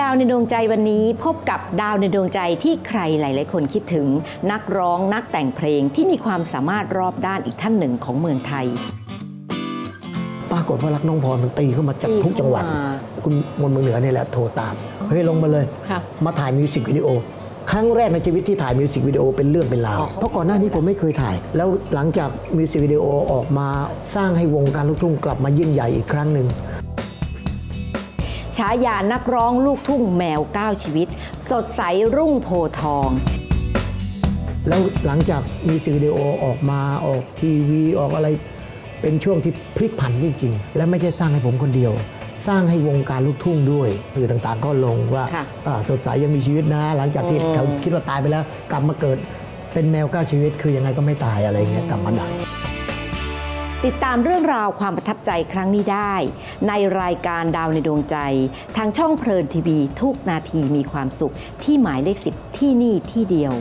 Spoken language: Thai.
ดาวในดวงใจวันนี้พบกับดาวในดวงใจที่ใครหลาย ๆ คนคิดถึง นักร้องนักแต่งเพลงที่มีความสามารถรอบด้านอีกท่านหนึ่งของเมืองไทย ปรากฏว่ารักน้องพรมันตีเข้ามาจากตีทุกจังหวัดเข้ามาคุณมนต์เมืองเหนือนี่แหละโทรตามเฮ้ยลงมาเลยค่ะมาถ่ายมิวสิกวิดีโอครั้งแรกในชีวิตที่ถ่ายมิวสิกวิดีโอเป็นเรื่องเป็นราวอ๋อเพราะก่อนหน้านี้ผมไม่เคยถ่าย แล้วหลังจากมิวสิกวิดีโอออกมาสร้างให้วงการลูกทุ่งกลับมายิ่งใหญ่อีกครั้งหนึ่ง ฉายานักร้องลูกทุ่งแมวก้าวชีวิต สดใสรุ่งโพธิ์ทอง แล้วหลังจากมีสิกวิดีโอออกมาออกทีวีออกอะไร เป็นช่วงที่พลิกผันจริงๆ และไม่ใช่สร้างให้ผมคนเดียว สร้างให้วงการลูกทุ่งด้วยสื่อต่างๆ ก็ลงว่าค่ะอ่าสดใสยังมีชีวิตนะ หลังจากที่อืมเขาคิดว่าตายไปแล้ว กลับมาเกิดเป็นแมวเก้าชีวิต คือยังไงก็ไม่ตายอะไรเงี้ยกลับมาดัง ติดตามเรื่องราวความประทับใจครั้งนี้ได้ ในรายการดาวในดวงใจ ทางช่องเพลินทีวี ทุกนาทีมีความสุขที่หมายเลขสิบที่นี่ที่เดียว